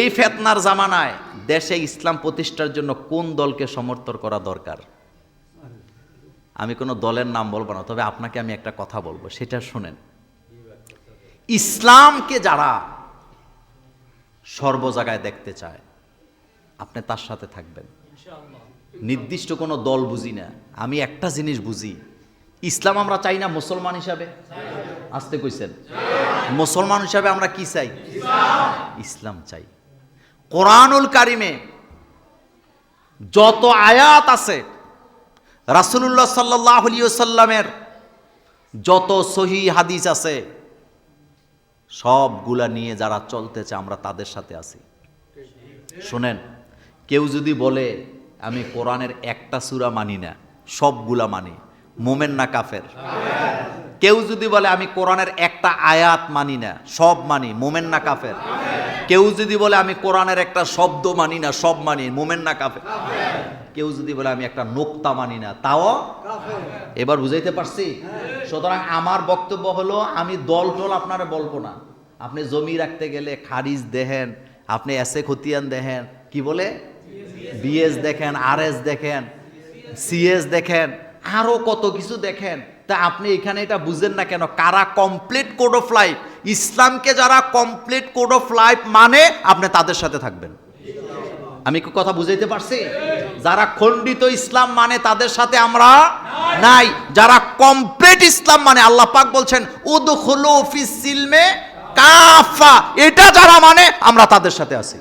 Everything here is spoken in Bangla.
এই ফেতনার জামানায় দেশে ইসলাম প্রতিষ্ঠার জন্য কোন দলকে সমর্থন করা দরকার? আমি কোনো দলের নাম বলব না, তবে আপনাকে আমি একটা কথা বলব, সেটা শুনেন। ইসলামকে যারা সর্ব জায়গায় দেখতে চায়, আপনি তার সাথে থাকবেন। নির্দিষ্ট কোনো দল বুঝি না, আমি একটা জিনিস বুঝি। ইসলাম আমরা চাই না মুসলমান হিসাবে? আসতে কইছেন। মুসলমান হিসাবে আমরা কি চাই? ইসলাম। চাই। কোরআনুল কারিমে যত আয়াত আছে, রাসুলুল্লাহ সাল্লাহ সাল্লামের যত সহি হাদিস আছে, সবগুলা নিয়ে যারা চলতেছে, আমরা তাদের সাথে আছি। শোনেন, কেউ যদি বলে, আমি কোরআনের একটা সুরা মানি না, সবগুলা মানি। মোমেন না কাফের? কেউ যদি বলে, আমি কোরআনের একটা আয়াত মানি না, সব মানি, মোমেন না কাফের। কেউ যদি বলে, আমি কোরআনের একটা শব্দ মানি না, সব মানি, মোমেন না কাফের। কেউ যদি বলে, আমি একটা নোক্তা মানি না, তাও এবার বুঝাইতে পারছি? সুতরাং আমার বক্তব্য হলো, আমি দল টল আপনারা বলব না। আপনি জমি রাখতে গেলে খারিজ দেখেন, আপনি এসে খতিয়ান দেখেন, কি বলে? বিএস দেখেন আর দেখেন, সিএস দেখেন, আরও কত কিছু দেখেন। তা আপনি এখানে এটা বুঝেন না কেন? কারা কমপ্লিট কোড অফ লাইফ ইসলামকে যারা কমপ্লিট কোড অফ লাইফ মানে আপনি তাদের সাথে থাকবেন। আমি কি কথা বুঝাইতে পারছি? যারা খণ্ডিত ইসলাম মানে তাদের সাথে আমরা নাই। যারা কমপ্লিট ইসলাম মানে আল্লাহ পাক বলছেন, উদখুলু ফিস সিলমে কাফা। এটা যারা মানে আমরা তাদের সাথে আছি।